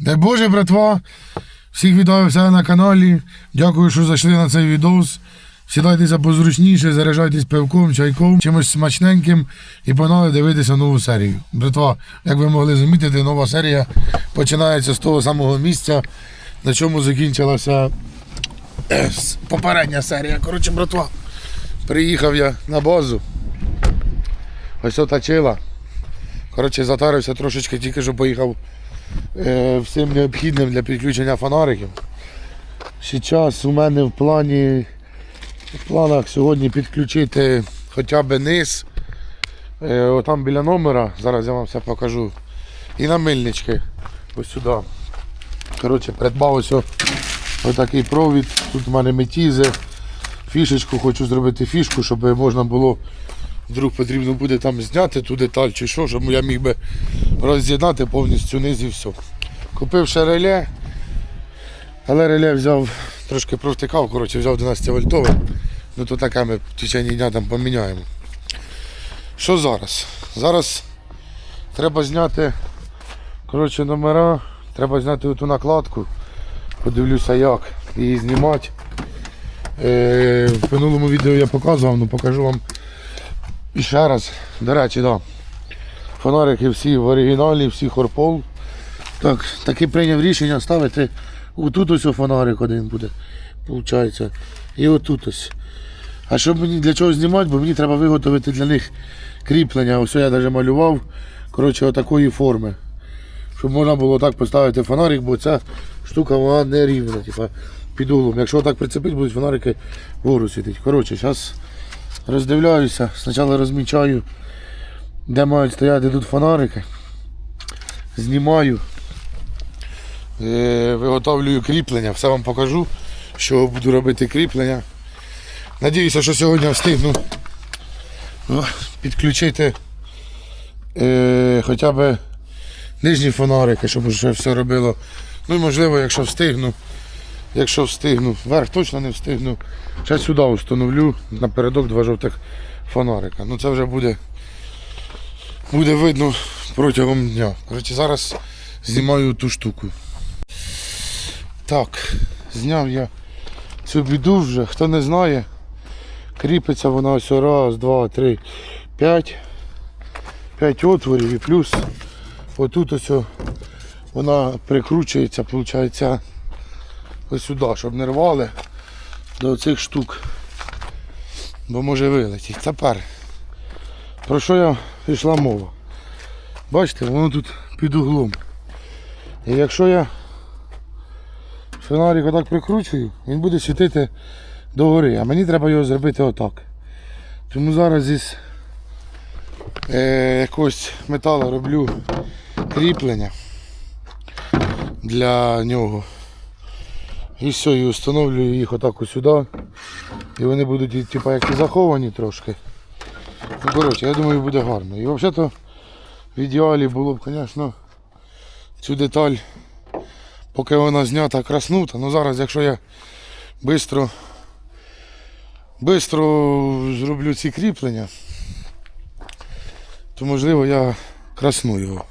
Дай Боже, братва! Всіх вітаю в себе на каналі. Дякую, що зайшли на цей відос. Сідайтеся позручніше, заряджайтесь пивком, чайком, чимось смачненьким і погнали дивитися нову серію. Братва, як ви могли замітити, нова серія починається з того самого місця, на чому закінчилася е, попередня серія. Коротше, братва, приїхав я на базу. Ось оточила. Коротше, затарився трошечки, тільки що поїхав всім необхідним для підключення фонариків. Зараз у мене в плані в планах сьогодні підключити хоча б низ. Е, отам біля номера, зараз я вам все покажу. І на мильнички. Ось сюди. Коротше, придбав ось отакий провід. Тут у мене метізи. Фішечку, хочу зробити фішку, щоб можна було вдруг потрібно буде там зняти ту деталь чи що, щоб я міг би роз'єднати повністю низ і все. Купив ще реле, але реле взяв, трошки провтикав, коротше, взяв 12 вольтове. Ну то таке ми в течение дня там поміняємо. Що зараз? Зараз треба зняти коротше, номера, треба зняти ту накладку. Подивлюся як її знімати. Е, в минулому відео я показував, ну покажу вам і ще раз. До речі, да. Фонарики всі в оригіналі, всі хорпол. Так, таки прийняв рішення ставити отут ось фонарик один буде. Получається. І отут ось. А щоб мені для чого знімати, бо мені треба виготовити для них кріплення. Ось я навіть малював. Коротше, отакої форми. Щоб можна було так поставити фонарик, бо ця штука вона не рівна, типа, під углом. Якщо так прицепити, будуть фонарики вгору світити. Коротше, зараз роздивляюся, спочатку розмічаю, де мають стояти тут фонарики. Знімаю, е, виготовлюю кріплення, все вам покажу, що буду робити кріплення. Надіюся, що сьогодні встигну ну, підключити е, хоча б нижні фонарики, щоб вже все робило. Ну і можливо, якщо встигну, якщо встигну, верх точно не встигну. Ще сюди встановлю напередок два жовтих фонарика. Ну це вже буде, буде видно протягом дня. Коротше, зараз знімаю ту штуку. Так, зняв я цю біду вже, хто не знає, кріпиться вона ось раз, два, три, п'ять. П'ять отворів і плюс отут ось вона прикручується, виходить, ось сюди, щоб не рвали до цих штук. Бо може вилетіти. Тепер. Про що я йшла мова? Бачите, воно тут під углом. І якщо я фонарик отак прикручую, він буде світити догори, а мені треба його зробити отак. Тому зараз із е, якогось металу роблю кріплення для нього. І все, і встановлюю їх отак сюди. І вони будуть і, типа, як і заховані трошки. Ну, коротше, я думаю, буде гарно. І взагалі-то в ідеалі було б, звісно, цю деталь, поки вона знята, краснута. Ну зараз, якщо я швидко зроблю ці кріплення, то можливо я красну його.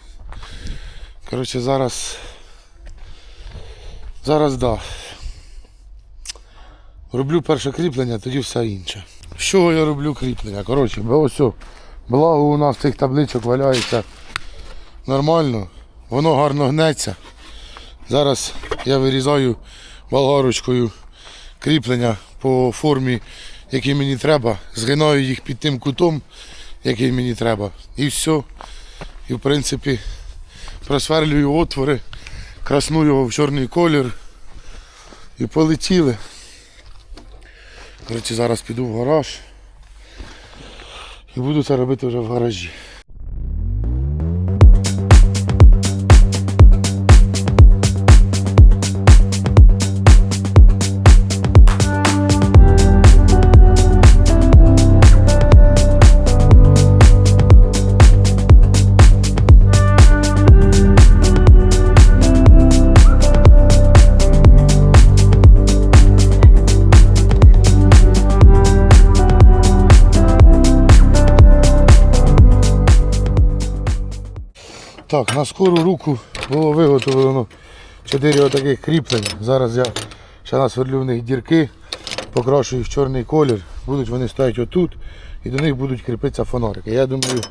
Коротше, зараз. Зараз да. Роблю перше кріплення, тоді все інше. Чого я роблю кріплення? Коротше, ось благо у нас цих табличок валяється нормально, воно гарно гнеться. Зараз я вирізаю болгарочкою кріплення по формі, якій мені треба, згинаю їх під тим кутом, який мені треба. І все. І в принципі просверлюю отвори, красну його в чорний колір і полетіли. Коротше, зараз піду в гараж і буду це робити вже в гаражі. Так, на скору руку було виготовлено чотири отаких кріплення. Зараз я ще насверлю в них дірки, покрашую в чорний колір. Будуть вони стоять отут і до них будуть кріпитися фонарики. Я думаю,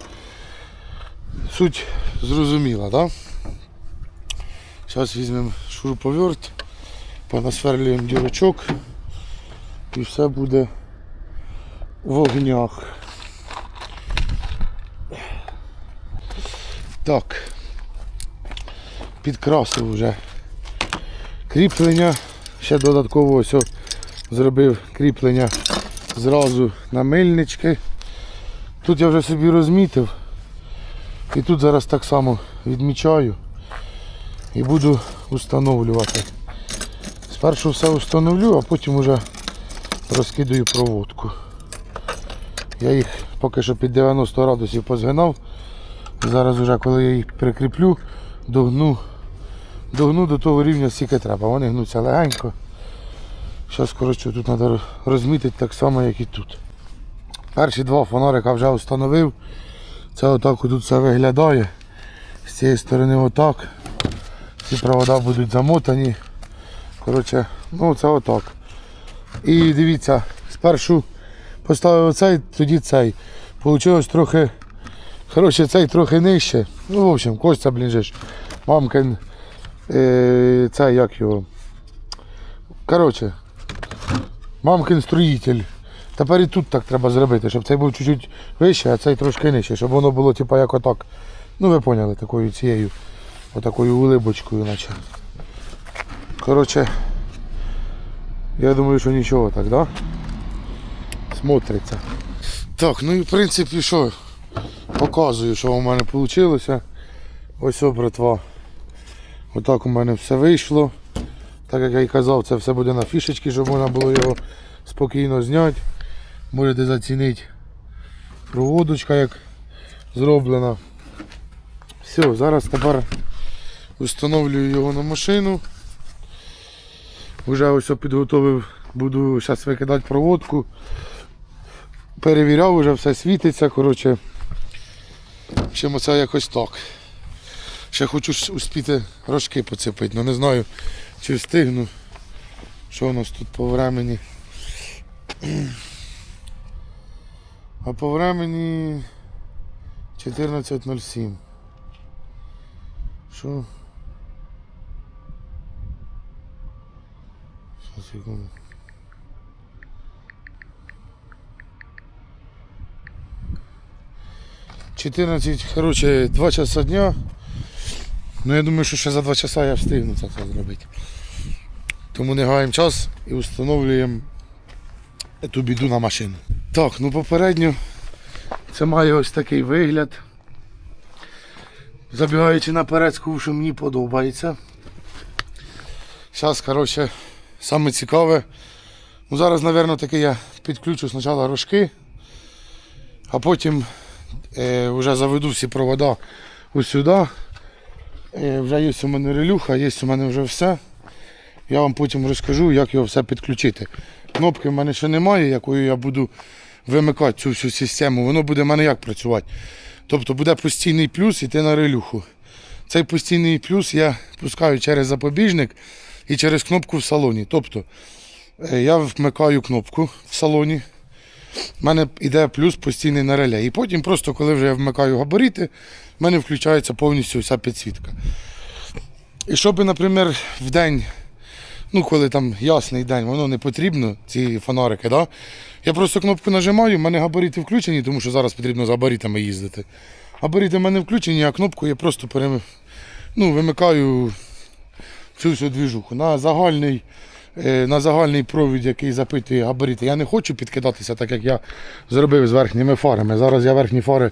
суть зрозуміла, так? Зараз візьмемо шуруповерт, понасверлюємо дірочок і все буде в вогнях. Так. Підкрасив вже кріплення. Ще додатково ось зробив кріплення зразу на мильнички. Тут я вже собі розмітив. І тут зараз так само відмічаю і буду встановлювати. Спершу все встановлю, а потім вже розкидаю проводку. Я їх поки що під 90 градусів позгинав. Зараз вже коли я їх прикріплю, догну, догну до того рівня, скільки треба. Вони гнуться легенько. Зараз коротше тут треба розмітити так само, як і тут. Перші два фонарика вже встановив. Це отак тут все виглядає. З цієї сторони отак. Ці провода будуть замотані. Коротше, ну це отак. І дивіться, спершу поставив оцей, тоді цей. Получилось трохи. Коротше, цей трохи нижче. Ну, в общем, Костя, блін. Мамкин. Е, цей як його. Коротше. Мамкин строїтель. Тепер і тут так треба зробити, щоб цей був чуть-чуть вище, а цей трошки нижче, щоб воно було типу як отак. Ну ви поняли, такою цією, отакою улибочкою, наче. Коротше, я думаю, що нічого так, да? Смотриться. Так, ну і в принципі що, показую, що у мене вийшло. Ось о. Отак у мене все вийшло. Так як я і казав, це все буде на фішечки, щоб можна було його спокійно зняти. Можете зацінити проводочка як зроблена. Все, зараз тепер встановлюю його на машину. Вже ось підготовив, буду зараз викидати проводку. Перевіряв, вже все світиться. Коротше, чим оце якось так. Ще хочу успіти рожки поцепити, але не знаю, чи встигну. Що у нас тут по времені? А по времені 14.07. Що? Щас, секунду. Чотирнадцять, коротше, 2 часа дня. Ну я думаю, що ще за 2 часа я встигну це все зробити. Тому не гаємо час і встановлюємо ту біду на машину. Так, ну попередньо це має ось такий вигляд. Забігаючи наперед, скажу, що мені подобається. Зараз, коротше, саме цікаве. Ну, зараз, мабуть, таки я підключу спочатку рожки, а потім е, вже заведу всі провода ось сюди. Е, вже є у мене релюха, є у мене вже все. Я вам потім розкажу, як його все підключити. Кнопки в мене ще немає, якою я буду вимикати цю всю систему. Воно буде в мене як працювати. Тобто буде постійний плюс іти на релюху. Цей постійний плюс я пускаю через запобіжник і через кнопку в салоні. Тобто е, я вмикаю кнопку в салоні. У мене йде плюс постійний на реле. І потім просто, коли вже я вмикаю габарити, в мене включається повністю вся підсвітка. І щоб, наприклад, в день, ну коли там ясний день, воно не потрібно, ці фонарики, да? я просто кнопку нажимаю, в мене габарити включені, тому що зараз потрібно з габаритами їздити. Габарити в мене включені, а кнопку я просто перем... ну, вимикаю цю всю двіжуху. На загальний, на загальний провід, який запитує габарити. Я не хочу підкидатися, так як я зробив з верхніми фарами. Зараз я верхні фари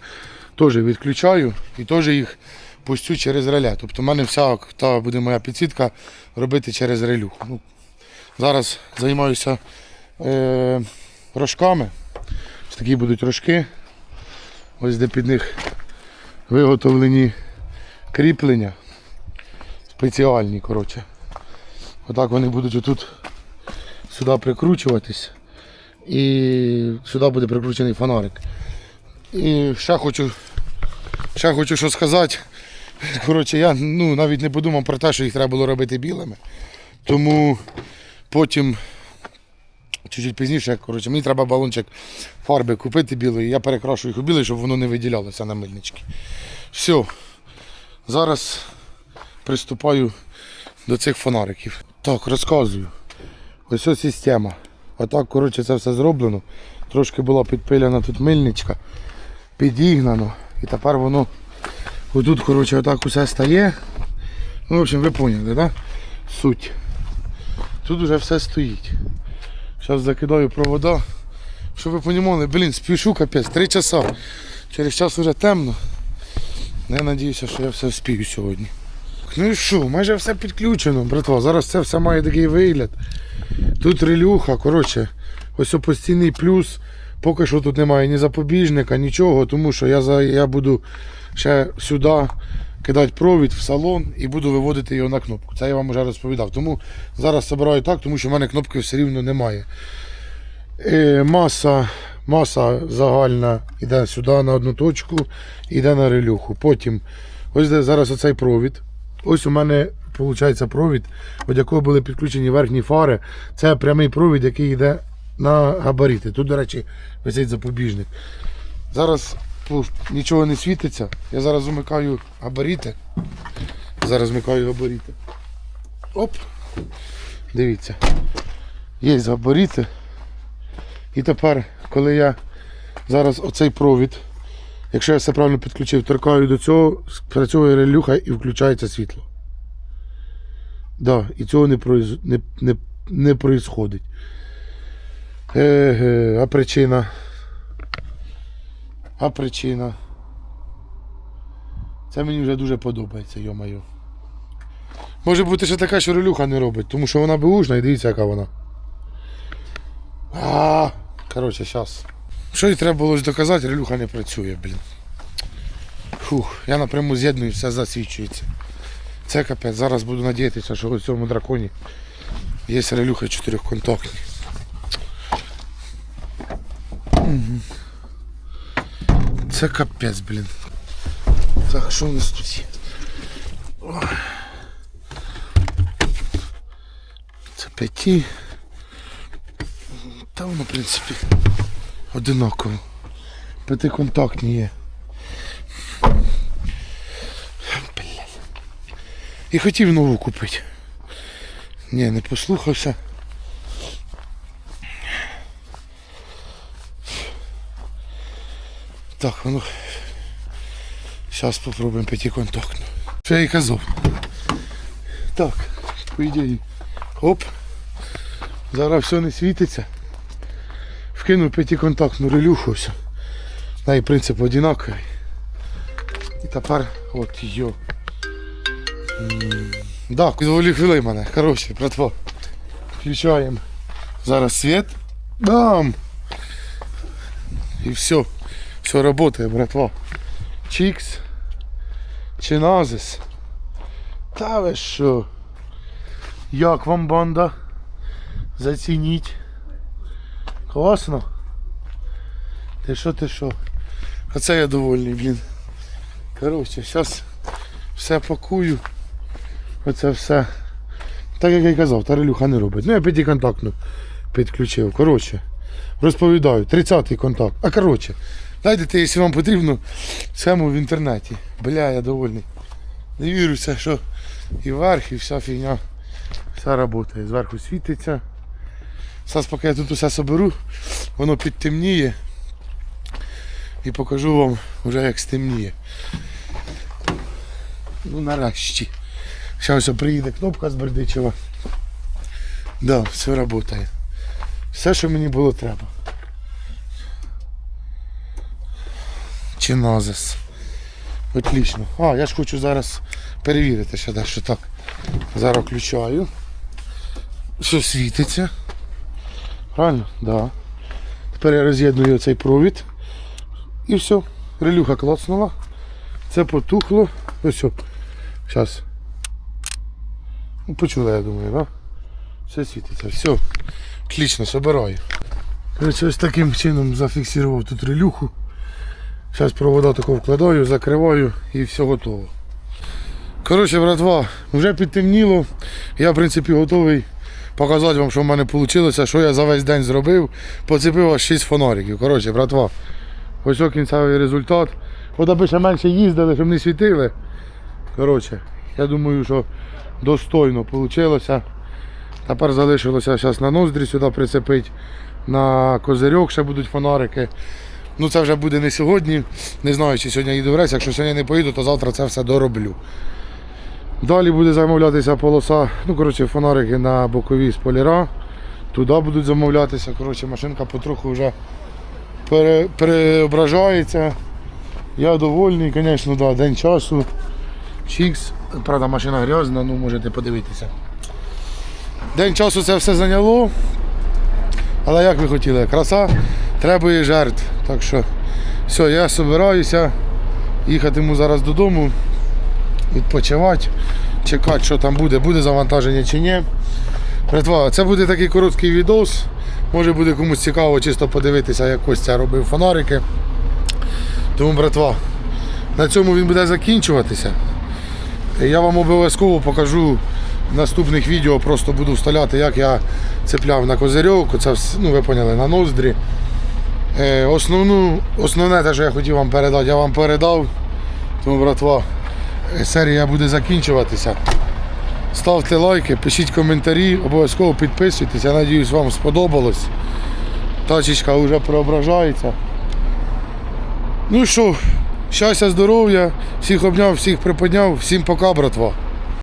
теж відключаю і теж їх пустю через реле. Тобто в мене вся та буде моя підсвітка робити через релюху. Ну, зараз займаюся е, рожками. Ось такі будуть рожки. Ось де під них виготовлені кріплення. Спеціальні, коротше. Отак вони будуть отут сюди прикручуватись. І сюди буде прикручений фонарик. І ще хочу, ще хочу що сказати. Коротше, я ну, навіть не подумав про те, що їх треба було робити білими. Тому потім, чуть-чуть пізніше, коротше, мені треба балончик фарби купити білої, я перекрашу їх у білий, щоб воно не виділялося на мильнички. Все. Зараз приступаю до цих фонариків. Так, розказую. Ось ось система. Отак, коротше, це все зроблено. Трошки була підпиляна тут мильничка, підігнано. І тепер воно отут, коротше, отак усе стає. Ну, в общем, ви поняли, да? Суть. Тут вже все стоїть. Зараз закидаю провода. Щоб ви розуміли, блін, спішу капець, три часа. Через час вже темно. Я сподіваюся, що я все вспію сьогодні. Ну і що, майже все підключено, братва. Зараз це все має такий вигляд. Тут релюха, коротше, ось постійний плюс. Поки що тут немає ні запобіжника, нічого, тому що я, я буду ще сюди кидати провід в салон і буду виводити його на кнопку. Це я вам вже розповідав. Тому зараз збираю так, тому що в мене кнопки все рівно немає. Е, маса, маса загальна йде сюди на одну точку, йде на релюху. Потім ось зараз оцей провід. Ось у мене виходить провід, від якого були підключені верхні фари. Це прямий провід, який йде на габарити. Тут, до речі, висить запобіжник. Зараз тут нічого не світиться. Я зараз вмикаю габарити. Зараз вмикаю габарити. Оп. Дивіться. Є габарити. І тепер, коли я зараз оцей провід, якщо я все правильно підключив, торкаю до цього, працює релюха і включається світло. Да, і цього не, произ... не, не, не происходить. Еге, а причина? А причина? Це мені вже дуже подобається, йо-моє. Може бути ще така, що релюха не робить, тому що вона беушна і дивіться, яка вона. А, коротше, зараз. Що й треба було доказати, релюха не працює, блін. Фух, я напряму з'єдную, все засвічується. Це капець. Зараз буду надіятися, що у цьому драконі є релюха чотирьохконтактні. Це капець, блін. Так, що у нас тут є? Це п'яті. Та воно, в принципі, одинаково. П'ятиконтактні є. Блядь. І хотів нову купити. Ні, не послухався. Так, ну. Зараз спробуємо п'ятиконтактну. Що я і казав. Так, по ідеї. Оп. Зараз все не світиться. Вкинув п'ятиконтактну релюху все. І принцип одинаковий. І тепер от йо. Так, да, доволі мене. Коротше, братва. Включаємо зараз світ. Бам! І все. Все працює, братва. Чікс. Чиназис. Та ви що? Як вам банда? Зацініть. Класно. Ти що, ти що? Оце я довольний, блін. Коротше, зараз все пакую. Оце все. Так як я й казав, тарелюха не робить. Ну я п'ятиконтактну підключив. Коротше, розповідаю, 30-й контакт. А коротше, знайдете, якщо вам потрібно, схему в інтернеті. Бля, я довольний. Не віруся, що і верх, і вся фігня. Все працює. Зверху світиться. Зараз поки я тут усе соберу, воно підтемніє. І покажу вам вже як стемніє. Ну нарешті. Зараз ось приїде кнопка з Бердичева. Да, все працює. Все, що мені було треба. Чиназис. Отлично. А, я ж хочу зараз перевірити дещо так. Зараз включаю. Все світиться. Правильно? Да. Тепер я роз'єдную цей провід. І все. Релюха клацнула. Це потухло. Ось. Зараз. Ну, почула, я думаю, да? Все світиться. Все. Отлично, собираю. Короче, ось таким чином зафіксував тут релюху. Зараз провода таку вкладаю, закриваю і все готово. Коротше, братва, вже підтемніло. Я, в принципі, готовий показати вам, що в мене вийшло, що я за весь день зробив. Поцепив аж 6 фонариків. Коротше, братва, ось о кінцевий результат. От аби ще менше їздили, щоб не світили. Коротше, я думаю, що достойно вийшло. Тепер залишилося зараз на ноздрі сюди прицепити. На козирьок ще будуть фонарики. Ну це вже буде не сьогодні. Не знаю, чи сьогодні їду в рейс. Якщо сьогодні не поїду, то завтра це все дороблю. Далі буде замовлятися полоса, ну коротше, фонарики на бокові спойлера. Туди будуть замовлятися. Коротше, машинка потроху вже пере, переображається. Я довольний, звісно, да, день часу. Чікс. Правда, машина грязна, ну можете подивитися. День часу це все зайняло. Але як ви хотіли, краса требує жертв. Так що все, я збираюся. Їхатиму зараз додому, відпочивати, чекати, що там буде, буде завантаження чи ні. Братва, це буде такий короткий відос. Може буде комусь цікаво чисто подивитися, як Костя робив фонарики. Тому, братва, на цьому він буде закінчуватися. Я вам обов'язково покажу в наступних відео, просто буду вставляти, як я цепляв на козирьовку, це ну, ви поняли, на ноздрі. Е, основну, основне те, що я хотів вам передати, я вам передав. Тому, братва, серія буде закінчуватися. Ставте лайки, пишіть коментарі, обов'язково підписуйтесь. Я сподіваюся, вам сподобалось. Тачечка вже преображається. Ну що, щастя, здоров'я, всіх обняв, всіх приподняв, всім пока, братва.